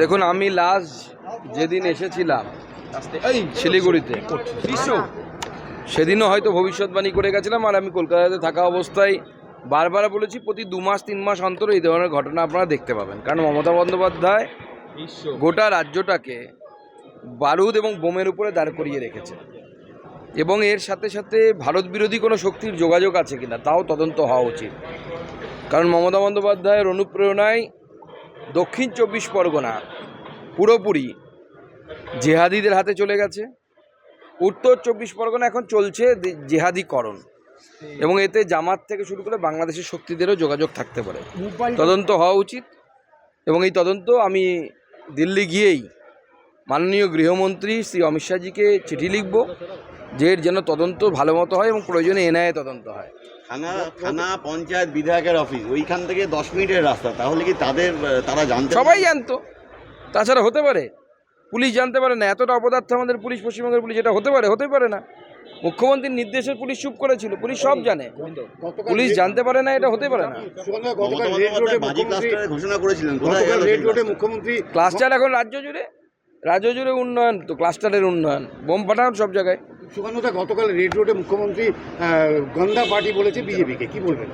দেখুন আমি লাস্ট যেদিন এসেছিলাম এই শিলিগুড়িতে। সেদিনও হয়তো ভবিষ্যৎবাণী করে গেছিলাম আর আমি কলকাতাতে থাকা অবস্থায় বারবার বলেছি প্রতি দু মাস তিন মাস অন্তর এই ধরনের ঘটনা আপনারা দেখতে পাবেন। কারণ মমতা বন্দ্যোপাধ্যায় গোটা রাজ্যটাকে বারুদ এবং বোমের উপরে দাঁড় করিয়ে রেখেছে। এবং এর সাথে সাথে ভারত বিরোধী কোনো শক্তির যোগাযোগ আছে কিনা তাও তদন্ত হওয়া উচিত। কারণ মমতা বন্দ্যোপাধ্যায়ের অনুপ্রেরণায় দক্ষিণ চব্বিশ পরগনা পুরোপুরি জেহাদিদের হাতে চলে গেছে। উত্তর চব্বিশ পরগনা এখন চলছে জেহাদিকরণ। এবং এতে জামাত থেকে শুরু করে বাংলাদেশের শক্তিদেরও যোগাযোগ থাকতে পারে। তদন্ত হওয়া উচিত। এবং এই তদন্ত আমি দিল্লি গিয়েই মাননীয় গৃহমন্ত্রী শ্রী অমিত শাহজিকে চিঠি লিখব। যে এর যেন তদন্ত ভালো মতো হয় এবং প্রয়োজনে এনআইএ তদন্ত হয়। থানা থানা পঞ্চায়েত বিধায়কের অফিস ওইখান থেকে দশ মিনিটের রাস্তা। তাহলে কি তাদের তারা জানতে সবাই জানতো। তাছাড়া হতে পারে। পুলিশ জানতে পারে না এতটা অপদার্থ আমাদের পুলিশ পশ্চিমবঙ্গের পুলিশ এটা হতে পারে হতে পারে না। মুখ্যমন্ত্রীর নির্দেশে পুলিশ চুপ করেছিল পুলিশ সব জানে। পুলিশ জানতে পারে না এটা হতে পারে না। ক্লাস্টার এখন রাজ্য জুড়ে রাজ্য জুড়ে উন্নয়ন তো ক্লাস্টারের উন্নয়ন। বোম পাঠান সব জায়গায়। সুগন্ধা গতকাল রেড রোডে মুখ্যমন্ত্রী গন্দা পার্টি বলেছে বিজেপিকে। কি বলবেন?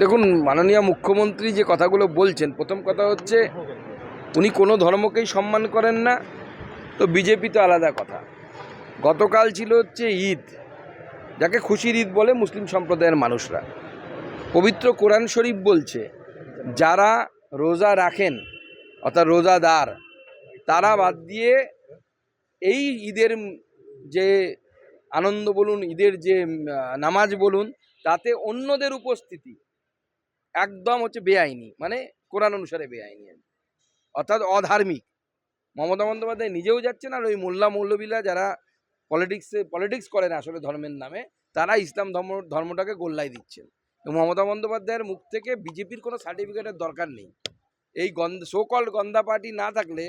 দেখুন, মাননীয় মুখ্যমন্ত্রী যে কথাগুলো বলছেন, প্রথম কথা হচ্ছে, উনি কোনো ধর্মকেই সম্মান করেন না, তো বিজেপি তো আলাদা কথা। গতকাল ছিল হচ্ছে ঈদ, যাকে খুশির ঈদ বলে মুসলিম সম্প্রদায়ের মানুষরা। পবিত্র কোরআন শরীফ বলছে, যারা রোজা রাখেন, অর্থাৎ রোজাদার, তারা বাদ দিয়ে এই ঈদের যে আনন্দ বলুন, ঈদের যে নামাজ বলুন, তাতে অন্যদের উপস্থিতি একদম হচ্ছে বেআইনি। মানে কোরআন অনুসারে বেআইনি অর্থাৎ অধার্মিক। মমতা বন্দ্যোপাধ্যায় নিজেও যাচ্ছেন আর ওই মোল্লা মৌলবীরা যারা পলিটিক্সে পলিটিক্স করেন আসলে ধর্মের নামে, তারা ইসলাম ধর্ম, ধর্মটাকে গোল্লাই দিচ্ছেন। মমতা বন্দ্যোপাধ্যায়ের মুখ থেকে বিজেপির কোনো সার্টিফিকেটের দরকার নেই। এই গন্ধ সোকল গন্দা পার্টি না থাকলে,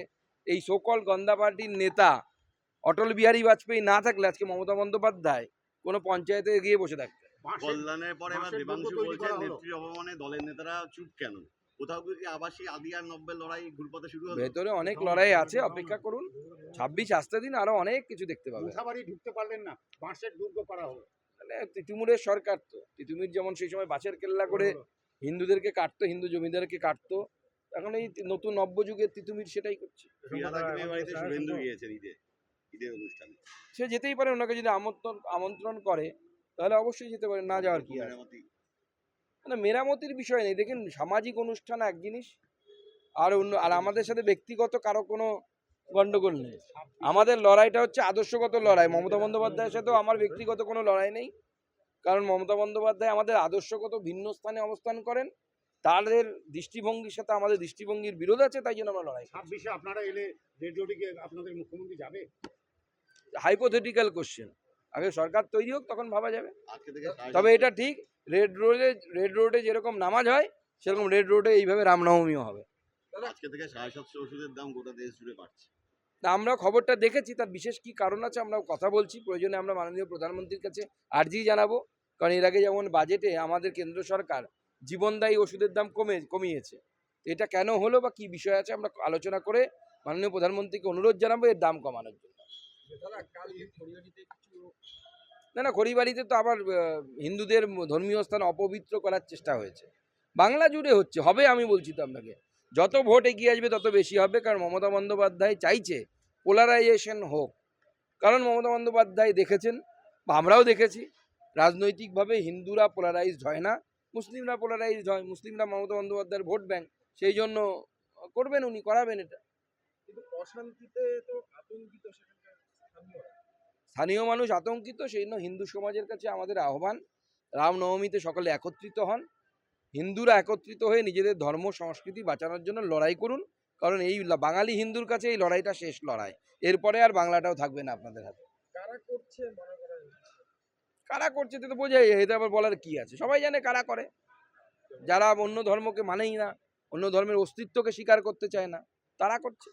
এই সোকল গন্দা পার্টির নেতা অটল বিহারী বাজপেয়ী না থাকলে আজকে মমতা বন্দ্যোপাধ্যায় কোনো পঞ্চায়েতে গিয়ে বসে থাকতেন। কল্যাণের পরে এবার দেবাংশু বলছেন নেত্রী অপমানে দলের নেতারা চুপ কেন? কোথাও কি আবাসী আদি আর নব্বের লড়াই ঘুরপথে শুরু হলো? ভেতরে অনেক লড়াই আছে অপেক্ষা করুন। ছাব্বিশ আসতে দিন আরও অনেক কিছু দেখতে পাবেন। মুসাবাড়ি ঢুকতে পারলেন না বাঁশের দুর্গ করা হলো। মানে তিতুমিরের সরকার তো তিতুমির যেমন সেই সময় বাঁশের কেল্লা করে হিন্দুদেরকে কাটতো হিন্দু জমিদারকে কাটতো এখন এই নতুন নব্যযুগের তিতুমির সেটাই করছে। শুভেন্দু গিয়েছেন ঈদে। সে যেতেই পারে ওনাকে যদি আমন্ত্রণ আমন্ত্রণ করে তাহলে অবশ্যই যেতে পারে না যাওয়ার কি মানে মেরামতির বিষয় নেই দেখেন সামাজিক অনুষ্ঠান এক জিনিস আর অন্য আর আমাদের সাথে ব্যক্তিগত কারও কোনো গন্ডগোল নেই। আমাদের লড়াইটা হচ্ছে আদর্শগত লড়াই মমতা বন্দ্যোপাধ্যায়ের সাথেও আমার ব্যক্তিগত কোনো লড়াই নেই কারণ মমতা বন্দ্যোপাধ্যায় আমাদের আদর্শগত ভিন্ন স্থানে অবস্থান করেন তাদের দৃষ্টিভঙ্গির সাথে আমাদের দৃষ্টিভঙ্গির বিরোধ আছে তাই জন্য আমরা লড়াই ছাব্বিশে আপনারা এলে রেড রোডে গিয়ে আপনাদের মুখ্যমন্ত্রী যাবে? হাইপোথেটিক্যাল কোশ্চেন আগে সরকার তৈরি হোক তখন ভাবা যাবে। তবে এটা ঠিক রেড রোডে রেড রোডে যেরকম নামাজ হয় সেরকম রেড রোডে এইভাবে রামনবমীও হবে। আজকে থেকে সাড়ে সাতশো ওষুধের দাম গোটা দেশ জুড়ে বাড়ছে। তা আমরা খবরটা দেখেছি তার বিশেষ কি কারণ আছে আমরা কথা বলছি। প্রয়োজনে আমরা মাননীয় প্রধানমন্ত্রীর কাছে আর্জি জানাব কারণ এর আগে যেমন বাজেটে আমাদের কেন্দ্র সরকার জীবনদায়ী ওষুধের দাম কমে কমিয়েছে। এটা কেন হলো বা কি বিষয় আছে আমরা আলোচনা করে মাননীয় প্রধানমন্ত্রীকে অনুরোধ জানাব এর দাম কমানোর জন্য। না না খড়িবাড়িতে তো আবার হিন্দুদের ধর্মীয় স্থান অপবিত্র করার চেষ্টা হয়েছে। বাংলা জুড়ে হচ্ছে হবে আমি বলছি তো আপনাকে। যত ভোট এগিয়ে আসবে তত বেশি হবে কারণ মমতা বন্দ্যোপাধ্যায় চাইছে পোলারাইজেশন হোক। কারণ মমতা বন্দ্যোপাধ্যায় দেখেছেন বা আমরাও দেখেছি রাজনৈতিকভাবে হিন্দুরা পোলারাইজড হয় না মুসলিমরা পোলারাইজড হয় মুসলিমরা মমতা বন্দ্যোপাধ্যায়ের ভোট ব্যাংক সেই জন্য করবেন উনি করাবেন এটা। কিন্তু অশান্তিতে তো আতঙ্কিত স্থানীয়রা। স্থানীয় মানুষ আতঙ্কিত সেই জন্য হিন্দু সমাজের কাছে আমাদের আহ্বান রামনবমীতে সকলে একত্রিত হন। হিন্দুরা একত্রিত হয়ে নিজেদের ধর্ম সংস্কৃতি বাঁচানোর জন্য লড়াই করুন কারণ এই বাঙালি হিন্দুর কাছে এই লড়াইটা শেষ লড়াই। এরপরে আর বাংলাটাও থাকবে না আপনাদের হাতে। কারা করছে কারা করছে তো বোঝাই এতে আবার বলার কি আছে? সবাই জানে কারা করে। যারা অন্য ধর্মকে মানেই না অন্য ধর্মের অস্তিত্বকে স্বীকার করতে চায় না তারা করছে।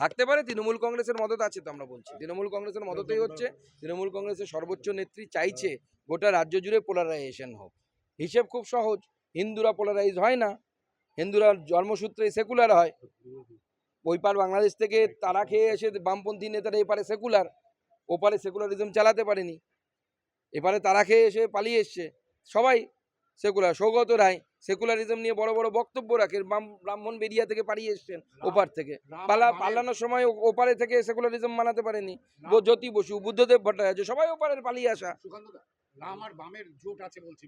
থাকতে পারে তৃণমূল কংগ্রেসের মদত আছে তো আমরা বলছি। তৃণমূল কংগ্রেসের মদতেই হচ্ছে। তৃণমূল কংগ্রেসের সর্বোচ্চ নেত্রী চাইছে গোটা রাজ্য জুড়ে পোলারাইজেশন হোক। হিসেব খুব সহজ। হিন্দুরা পোলারাইজ হয় না। হিন্দুরা জন্মসূত্রে সেকুলার হয়। ওই পার বাংলাদেশ থেকে তারা খেয়ে এসে বামপন্থী নেতারা এপারে সেকুলার ওপারে সেকুলারিজম চালাতে পারেনি। এপারে তারা খেয়ে এসে পালিয়ে এসছে। সবাই সেকুলার সৌগত রায় সেকুলারিজম নিয়ে বড় বড় বক্তব্য রাখে ব্রাহ্মণ বেরিয়া থেকে পালিয়ে এসছেন ওপার থেকে। পালা পালানোর সময় ওপারে থেকে সেকুলারিজম মানাতে পারেনি। জ্যোতি বসু বুদ্ধদেব ভট্টাচার্য সবাই ওপারের পালিয়ে আসা। সুকান্তদা বামের জোট আছে বলছি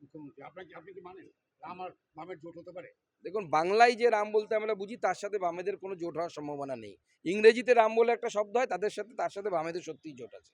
মুখ্যমন্ত্রী। আপনার আপনি কি মানেন? রাম বামের জোট হতে পারে? দেখুন বাংলায় যে রাম বলতে আমরা বুঝি তার সাথে বামেদের কোনো জোট হওয়ার সম্ভাবনা নেই। ইংরেজিতে রাম বলে একটা শব্দ হয় তাদের সাথে তার সাথে বামেদের সত্যিই জোট আছে।